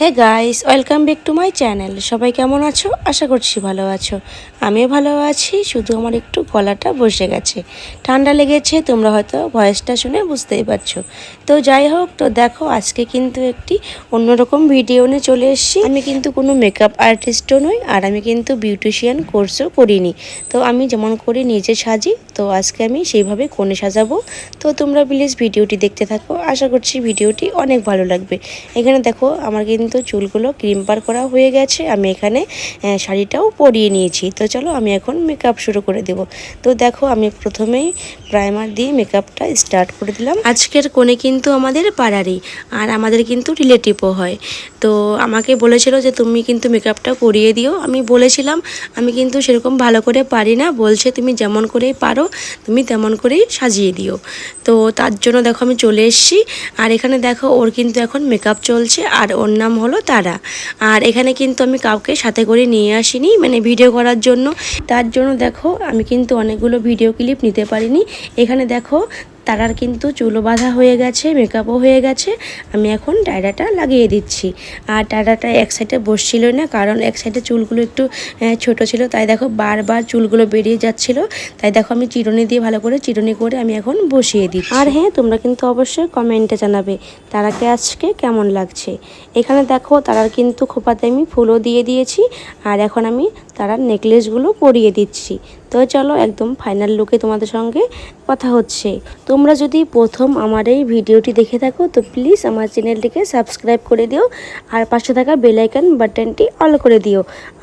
Hey guys welcome back to my channel সবাই কেমন আছো? আশা করছি ভালো আছো। আমিও ভালো আছি, শুধু আমার একটু গলাটা বসে গেছে। ঠান্ডা লেগেছে, তোমরা হয়তো ভয়েসটা শুনে বুঝতেই পারছ। তো যাই হোক, তো দেখো, আজকে কিন্তু একটি অন্যরকম ভিডিও নিয়ে চলে এসেছি। আমি কিন্তু কোনো মেকআপ আর্টিস্টও নই, আর আমি কিন্তু বিউটিশিয়ান কোর্সও করিনি। তো আমি যেমন করে নিজে সাজি, তো আজকে আমি সেইভাবে কোণে সাজাবো। তো তোমরা প্লিজ ভিডিওটি দেখতে থাকো। আশা করছি ভিডিওটি অনেক ভালো লাগবে। এখানে দেখো, আমার কিন্তু চুলগুলো ক্রিম পার করা হয়ে গেছে। আমি এখানে শাড়িটাও পরিয়ে নিয়েছি। তো চলো আমি এখন মেকআপ শুরু করে দেব। তো দেখো আমি প্রথমেই প্রাইমার দিয়ে মেকআপটা স্টার্ট করে দিলাম। আজকের কোণে কিন্তু আমাদের পাড়ারই, আর আমাদের কিন্তু রিলেটিভও হয়। তো আমাকে বলেছিল যে, তুমি কিন্তু মেকআপটা করিয়ে দিও। আমি বলেছিলাম, আমি কিন্তু সেরকম ভালো করে পারি না। বলছে, তুমি যেমন করেই পারো, তুমি তেমন করেই সাজিয়ে দিও। তো তার জন্য দেখো আমি চলে এসেছি। আর এখানে দেখো ওর কিন্তু এখন মেকআপ চলছে, আর ওর নাম হলো তারা। আর এখানে কিন্তু আমি কাউকে সাথে করে নিয়ে আসিনি মানে ভিডিও করার জন্য। তার জন্য দেখো, আমি কিন্তু অনেকগুলো ভিডিও ক্লিপ নিতে পারিনি। এখানে দেখো তারার কিন্তু চুলও বাঁধা হয়ে গেছে মেকআপও হয়ে গেছে। আমি এখন ডায়রাটা লাগিয়ে দিচ্ছি। আর ডায়রাটা এক সাইডে বসছিল না, কারণ এক সাইডে চুলগুলো একটু ছোট ছিল, তাই দেখো বারবার চুলগুলো বেরিয়ে যাচ্ছিল। তাই দেখো আমি চিরুনি দিয়ে ভালো করে চিরুনি করে আমি এখন বসিয়ে দিচ্ছি। আর হ্যাঁ তোমরা কিন্তু অবশ্যই কমেন্টে জানাবে, তারাকে আজকে কেমন লাগছে? এখানে দেখো তারার কিন্তু খোপাতে আমি ফুলও দিয়ে দিয়েছি, আর এখন আমি তারার নেকলেসগুলো পরিয়ে দিচ্ছি। তো চলো একদম ফাইনাল লুকে তোমাদের সঙ্গে কথা হচ্ছে। তোমরা যদি প্রথম আমার এই ভিডিওটি দেখে থাকো, তো প্লিজ আমার চ্যানেলটিকে সাবস্ক্রাইব করে দিও আর পাশে থাকা বেলাইকান বাটনটি অল করে দিও।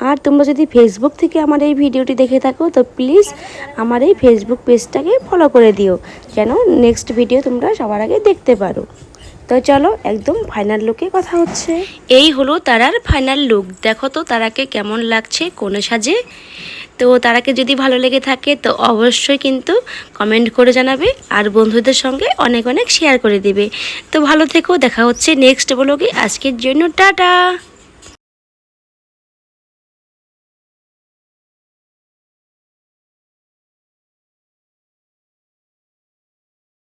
আর তোমরা যদি ফেসবুক থেকে আমার এই ভিডিওটি দেখে থাকো, তো প্লিজ আমার এই ফেসবুক পেজটাকে ফলো করে দিও, যেন নেক্সট ভিডিও তোমরা সবার আগে দেখতে পারো। তো চলো একদম ফাইনাল লুকে কথা হচ্ছে। এই হলো তারার ফাইনাল লুক দেখো তো তারাকে কেমন লাগছে কোনো সাজে। তো তারাকে যদি ভালো লেগে থাকে, তো অবশ্যই কিন্তু কমেন্ট করে জানাবে আর বন্ধুদের সঙ্গে অনেক অনেক শেয়ার করে দিবে। তো ভালো থেকো, দেখা হচ্ছে নেক্সট ব্লগে আজকের জন্য টাটা!